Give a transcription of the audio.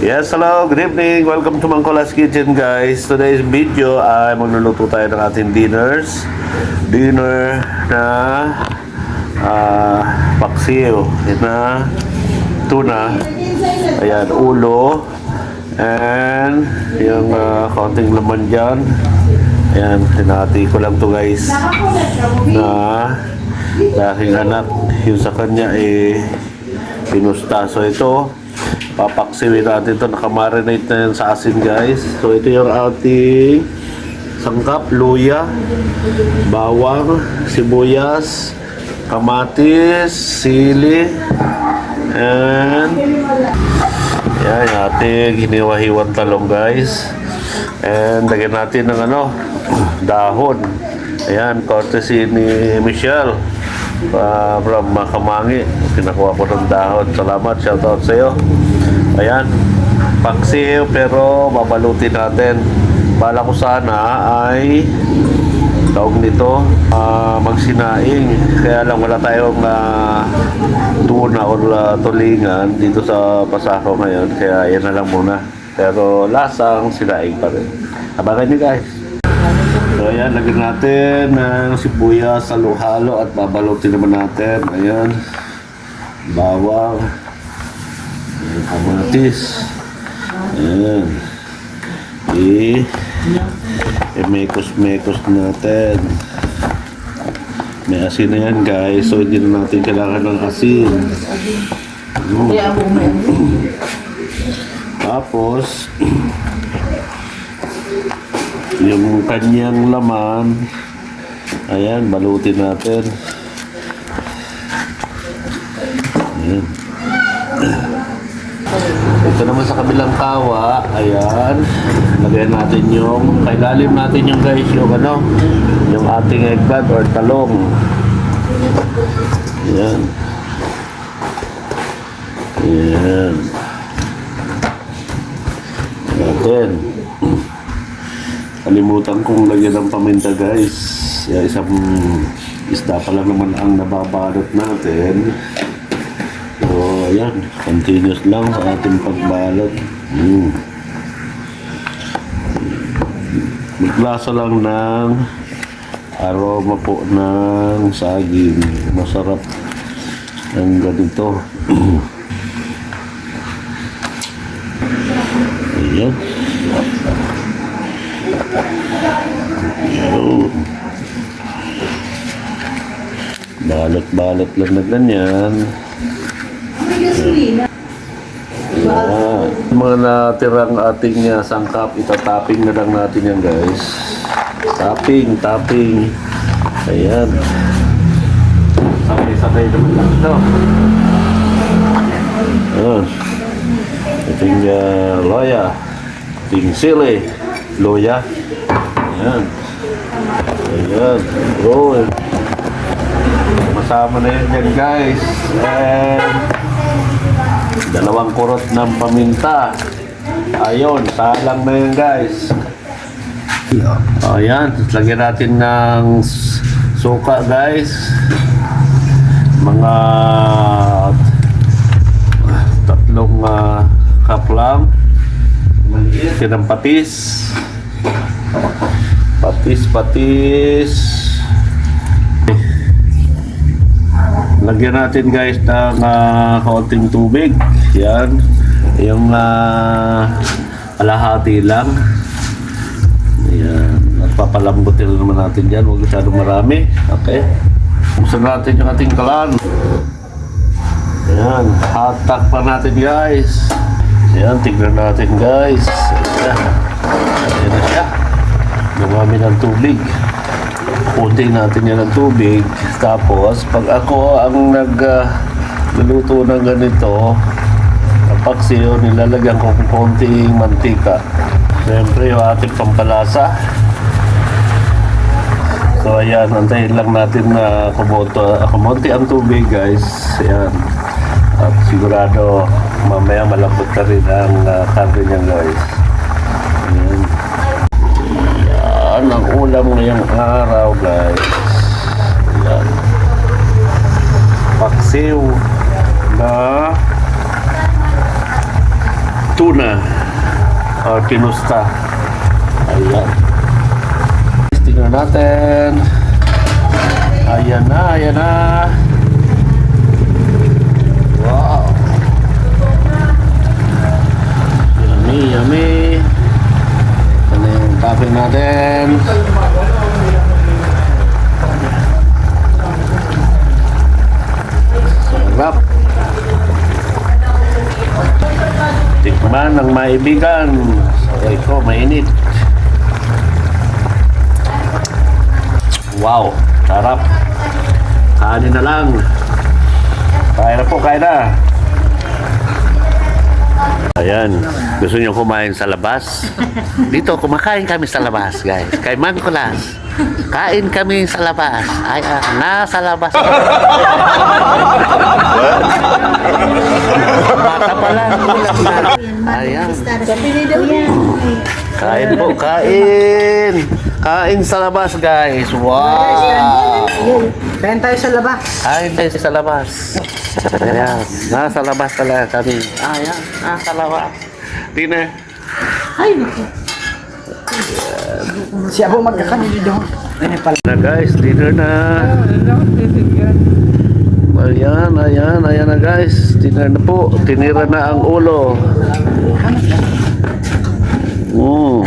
Yes, hello, good evening. Welcome to Mangkolas Kitchen, guys. Today's video ay magluluto tayo ng ating dinners. Dinner na ah paksiw na tuna. Ayan, ulo. And yung ah, kaunting laman dyan. Ayan, hinati ko lang to guys. Na aking anak, yung sa kanya eh pinusta. So ito, papaksiwin natin ito. Nakamarinate na yan sa asin guys. So ito yung ating sangkap, luya, bawang, sibuyas, kamatis, sili, and yan ating hiniwa-hiwang talong guys. And lagyan natin ng ano, dahon. Ayan, courtesy ni Michelle uh, from Makamangi. Pinakuha ko ng dahon. Salamat, shoutout sa iyo. Ayan, paksiw pero babalutin natin. Bala ko sana ay tawag nito ah, magsinaing. Kaya lang wala tayong ah, tuna o ah, tulingan dito sa Pasako ngayon. Kaya yan na lang muna. Pero lasang sinaing pa rin. Abangan nyo guys. So ayan, lagyan natin ng sibuyas, halo-halo at babalutin naman natin. Ayan. Bawang. Kamatis. Ayan. I i-mekos-mekos natin. May asin na yan guys. So hindi na natin kailangan ng asin. Mm. Tapos, yung kanyang laman, ayan, balutin natin. Ayan. Ito naman sa kabilang tawa, ayan, lagyan natin yung, kailalim natin yung guys, yung ano, yung ating eggplant or talong. Ayan. Ayan. Natin. Kalimutan kong lagyan ng paminta guys. Kaya isang isda pa lang naman ang nababalot natin. So, ayan. Continuous lang sa ating pagbalot. Mm. Maglasa lang ng aroma po ng saging. Masarap ang ganito. Ayan. Balot-balot lang na ganyan. Ayan. Mga natirang ating uh, sangkap, itatapping na lang natin yan guys. Tapping, tapping. Ayan. Sakay-sakay naman lang ito. Ayan. Ating uh, loya. Ating sili. Loya. Ayan. Ayan. Bro. Masama na yan guys. And kurot ng paminta. Ayun, salang na yan guys. Ayan, lagyan natin ng suka guys. Mga tatlong uh, cup lang. Maliit. Yan ang patis. Patis, patis. Lagyan natin guys ng uh, kaunting tubig. Yan. Yung uh, alahati lang. Ayan. At papalambutin naman natin yan. Huwag masyadong marami. Okay. Buksan natin yung ating kalan. Ayan. Hatak pa natin guys. Ayan. Tignan natin guys. Ayan. Ayan na siya. Dumami ng tubig. Kunting natin yan ng tubig. Tapos, pag ako ang nag luluto ng ganito, kapag siyo, nilalagyan ko ng konting mantika. Siyempre, yung ating pampalasa. So, ayan, antayin lang natin na kumoto, kumonti ang tubig, guys. Ayan. At sigurado, mamaya malambot na rin ang uh, karne niya, guys. Ayan. Yan ang ulam ngayong araw, guys. Yan. Paksiw na tuna. pinusta. Ayan. Tingnan natin. Ayan na, ayan na. Wow. Yummy, yummy. Ano yung topping natin? Sarap. Tikman ng maibigan. Saray ko, mainit. Wow, sarap. Kanin na lang. Kaya na po, kaya na. Ayan, gusto niyo kumain sa labas? Dito, kumakain kami sa labas, guys. Kay Mankulas. Kain kami sa labas. Ay, ah, nasa labas. Mata pa lang. Ayan. Kain po, kain. Kain sa labas, guys. Wow. Kain tayo sa labas. Kain tayo sa labas. Ayan. Nasa labas talaga kami. Ayan. Nasa labas. Dinner. Ay, naku. Siya po magkakanili doon. Ano pala? Na guys, dinner na. Ayan, ayan, ayan na guys. Dinner na po. Tinira na ang ulo. Ko.